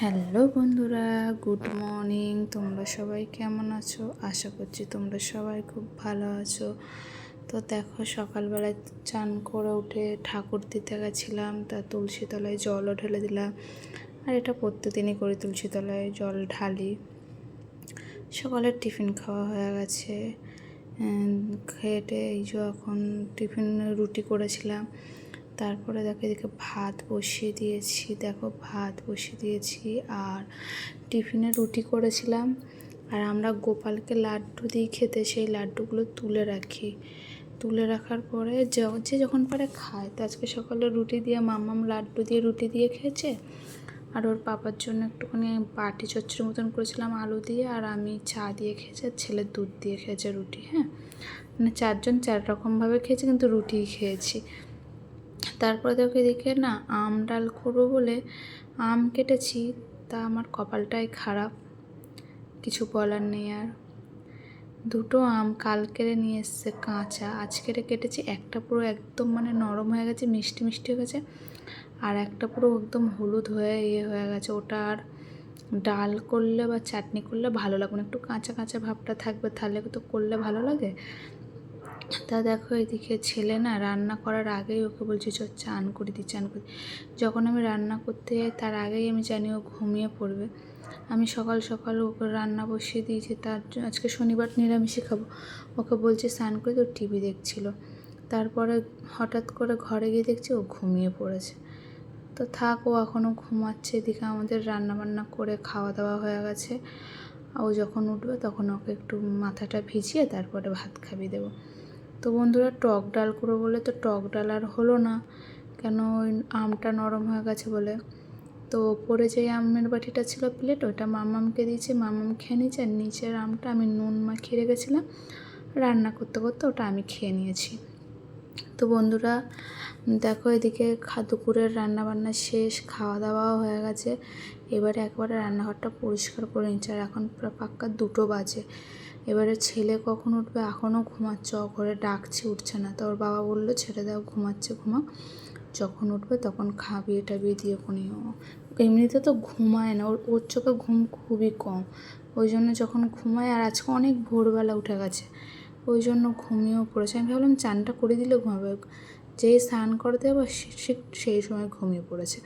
Hello বন্ধুরা, good morning. তোমরা সবাই কেমন আছো? আশা করছি তোমরা সবাই খুব ভালো আছো। তো দেখো, সকালবেলায় চান করে উঠে ঠাকুর দিতে গেছিলাম, তা তুলসী তলায় জলও ঢেলে দিলাম। আর এটা প্রত্যেকদিনই করি, তুলসী তলায় জল ঢালি। সকালের টিফিন খাওয়া হয়ে গেছে। খেটে এই যে এখন টিফিন রুটি করেছিলাম। তারপরে দেখো এদিকে ভাত বসিয়ে দিয়েছি। দেখো ভাত বসিয়ে দিয়েছি আর টিফিনে রুটি করেছিলাম। আর আমরা গোপালকে লাড্ডু দিই খেতে, সেই লাড্ডুগুলো তুলে রাখি। তুলে রাখার পরে যে যখন পারে খায়। তো আজকে সকালে রুটি দিয়ে মামাম লাড্ডু দিয়ে রুটি দিয়ে খেয়েছে। আর ওর পাপার জন্য একটুখানি বাটি চচ্চড়ি মতন করেছিলাম আলু দিয়ে। আর আমি চা দিয়ে খেয়েছি, আর ছেলে দুধ দিয়ে খেয়েছে রুটি হ্যাঁ? মানে চারজন চার রকমভাবে খেয়েছে, কিন্তু রুটিই খেয়েছি। তারপরে দেখো এদিকে না, আম ডাল করব বলে আম কেটেছি, তা আমার কপালটাই খারাপ। কিছু বলার নেই আর। দুটো আম কাল কেড়ে নিয়ে এসছে কাঁচা। আজকেরে কেটেছি, একটা পুরো একদম মানে নরম হয়ে গেছে, মিষ্টি মিষ্টি হয়ে গেছে, আর একটা পুরো একদম হলুদ হয়ে ইয়ে হয়ে গেছে। ওটা আর ডাল করলে বা চাটনি করলে ভালো লাগবে না। একটু কাঁচা কাঁচা ভাবটা থাকবে, তাহলে তো করলে ভালো লাগে। তা দেখো, এদিকে ছেলে না রান্না করার আগেই ওকে বলছি চ চান করে দিই চান করে। যখন আমি রান্না করতে যাই, তার আগেই আমি জানি ও ঘুমিয়ে পড়বে। আমি সকাল সকাল ওকে রান্না বসিয়ে দিয়েছি, তার আজকে শনিবার নিরামিষই খাব। ওকে বলছি, স্নান করে তো টিভি দেখছিল। তারপরে হঠাৎ করে ঘরে গিয়ে দেখছি ও ঘুমিয়ে পড়েছে। তো থাক, ও এখনও ঘুমাচ্ছে, এদিকে আমাদের রান্না বান্না করে খাওয়া দাওয়া হয়ে গেছে। ও যখন উঠবে, তখন ওকে একটু মাথাটা ভিজিয়ে তারপরে ভাত খাবি দেবো। তো বন্ধুরা টক ডাল করব বলে তো টক ডাল আর হলো না। কেন ওই আমটা নরম হয়ে গেছে বলে। তো ওপরে যে আমের বাটিটা ছিল প্লেট ওটা মামামকে দিয়েছি। মামাম খেয়ে নিয়েছে আর নিচের আমটা আমি নুন মাখিয়ে রেখেছিলাম। রান্না করতে করতে ওটা আমি খেয়ে নিয়েছি। তো বন্ধুরা, দেখো এদিকে দুপুরের রান্নাবান্না শেষ খাওয়া দাওয়াও হয়ে গেছে। এবারে একবারে রান্নাঘরটা পরিষ্কার করে নিচ্ছে আর এখন পাক্কা দুটো বাজে। এবারে ছেলে কখন উঠবে? এখনও ঘুমাচ্ছে। ঘরে ডাকছে, উঠছে না। তো ওর বাবা বলল, ছেড়ে দাও, ঘুমাচ্ছে ঘুমা যখন উঠবে তখন খাবিয়ে টাবিয়ে দিয়ে কোনি এমনিতে তো ঘুমায় না। ওর ওর চোখে ঘুম খুবই কম। ওই জন্য যখন ঘুমায়, আর আজকে অনেক ভোরবেলা উঠে গেছে, ওই জন্য ঘুমিয়েও পড়েছে। আমি ভাবলাম, চানটা করে দিলে ঘুমাবে। যেই স্নান করতে ঠিক সেই সময় ঘুমিয়ে পড়েছে।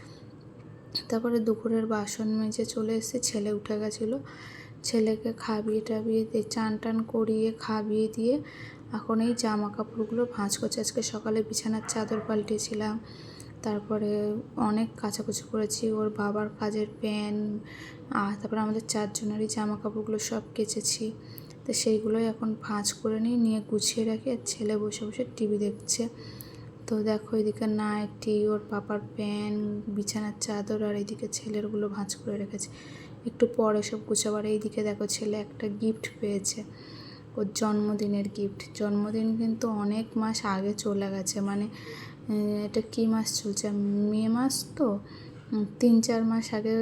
তারপরে দুপুরের বাসন মেজে চলে এসেছে। ছেলে উঠে গেছিল। ছেলেকে খাবিয়ে টাবিয়ে দিয়ে চান টান করিয়ে খাবিয়ে দিয়ে এখন এই জামা কাপড়গুলো ভাঁজ করছে। আজকে সকালে বিছানার চাদর পাল্টেছিলাম, তারপরে অনেক কাচাকুচি করেছি, ওর বাবার কাজের প্যান আর তারপরে আমাদের চারজনেরই জামা কাপড়গুলো সব কেচেছি। তো সেইগুলোই এখন ভাঁজ করে নিই নিয়ে গুছিয়ে রাখি আর ছেলে বসে বসে টিভি দেখছে। তো দেখো এদিকে নাইটি, ওর পাপার প্যান, বিছানার চাদর আর এদিকে ছেলেরগুলো ভাঁজ করে রেখেছে। একটু পরে সব গুছাবার এইদিকে দেখো ছেলে একটা গিফট পেয়েছে। ওর জন্মদিনের গিফট জন্মদিন কিন্তু অনেক মাস আগে চলে গেছে। মানে এটা কী মাস চলছে? মে মাস তো? তিন চার মাস আগে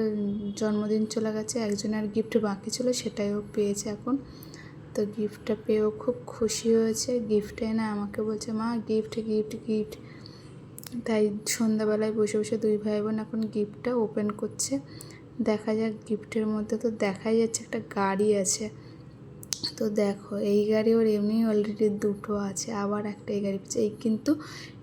জন্মদিন চলে গেছে। একজনের গিফট বাকি ছিল, সেটাই ও পেয়েছে এখন। তো গিফটটা পেয়েও খুব খুশি হয়েছে। গিফট না আমাকে বলছে, মা গিফট গিফট গিফট তাই সন্ধ্যাবেলায় বসে বসে দুই ভাই বোন এখন গিফটটা ওপেন করছে। দেখা যাক গিফটের মধ্যে তো দেখাই যাচ্ছে একটা গাড়ি আছে। তো দেখো, এই গাড়ি ওর এমনি অলরেডি দুটো আছে, আবার একটা এই গাড়ি এই কিন্তু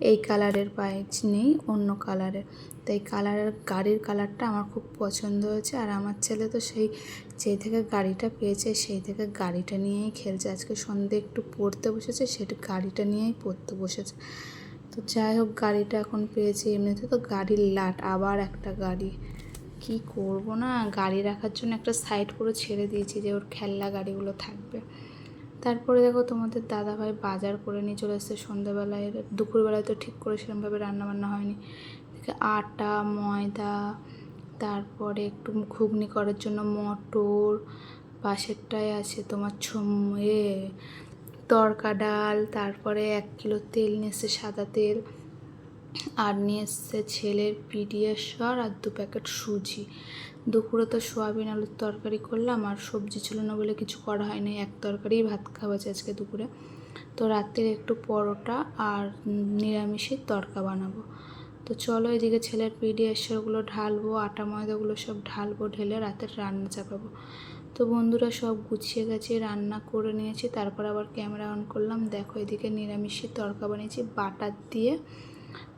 এই কালারের পায়ে নেই, অন্য কালারের তো এই কালারের গাড়ির কালারটা আমার খুব পছন্দ হয়েছে, আর আমার ছেলে তো সেই, যেই থেকে গাড়িটা পেয়েছে, সেই থেকে গাড়িটা নিয়েই খেলছে। আজকে সন্ধে একটু পড়তে বসেছে, সেটা গাড়িটা নিয়েই পড়তে বসেছে। তো যাই হোক, গাড়িটা এখন পেয়েছে এমনিতে, তো গাড়ির লাট, আবার একটা গাড়ি। কি করব না? গাড়ি রাখার জন্য একটা সাইড পুরো ছেড়ে দিয়েছি যে ওর খেলনা গাড়িগুলো থাকবে। তারপরে দেখো তোমাদের দাদাভাই বাজার করে নিয়ে চলে এসছে সন্ধ্যাবেলায়। দুপুরবেলায় তো ঠিক করে সেরকমভাবে রান্নাবান্না হয়নি। আটা, ময়দা, তারপরে একটু ঘুগনি করার জন্য মটর পাশেরটায় আছে তোমার এ, তরকা ডাল, তারপরে এক কিলো তেল নিয়ে এসছে সাদা তেল। আর নিয়ে এসছে ছেলের পিডিয়াশর আর দু প্যাকেট সুজি। দুপুরে তো সোয়াবিন, আলুর তরকারি করলাম আর সবজি ছিল না বলে কিছু করা হয়নি। এক তরকারিই ভাত খাওয়াছে আজকে দুপুরে। তো রাত্রে একটু পরোটা আর নিরামিষের তরকা বানাবো। তো চলো এদিকে ছেলের পিডিএসগুলো ঢালবো, আটা ময়দাগুলো সব ঢালবো, ঢেলে রাতের রান্না চাপাবো। তো বন্ধুরা সব গুছিয়ে গেছে, রান্না করে নিয়েছি, তারপর আবার ক্যামেরা অন করলাম। দেখো এদিকে নিরামিষের তরকা বানিয়েছি, বাটার দিয়ে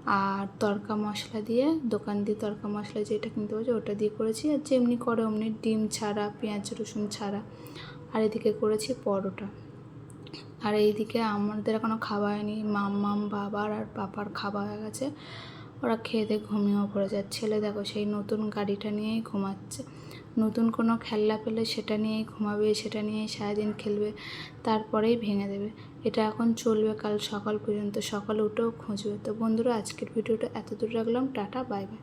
আর তরকা মশলা দিয়ে, দোকান দিয়ে তরকা মশলা যেটা কিনতে পারছি ওটা দিয়ে করেছি। আর যেমনি করে অমনি ডিম ছাড়া, পেঁয়াজ, রসুন ছাড়া। আর এদিকে করেছি পরোটা। আর এইদিকে আমাদের এখনও খাওয়া হয়নি। মাম্মাম, বাবার আর পাপার খাওয়া হয়ে গেছে। ওরা খেয়ে দিয়ে ঘুমিয়েও পড়ে যায় ছেলে দেখো সেই নতুন গাড়িটা নিয়েই ঘুমাচ্ছে। নতুন কোনো খেলনা পেলে সেটা নিয়েই ঘুমাবে, সেটা নিয়েই সারাদিন খেলবে, তারপরেই ভেঙে দেবে। এটা এখন চলবে কাল সকাল পর্যন্ত, সকালে উঠেও খুঁজবে। তো বন্ধুরা, আজকের ভিডিওটা এত দূর রাখলাম। Tata, bye bye.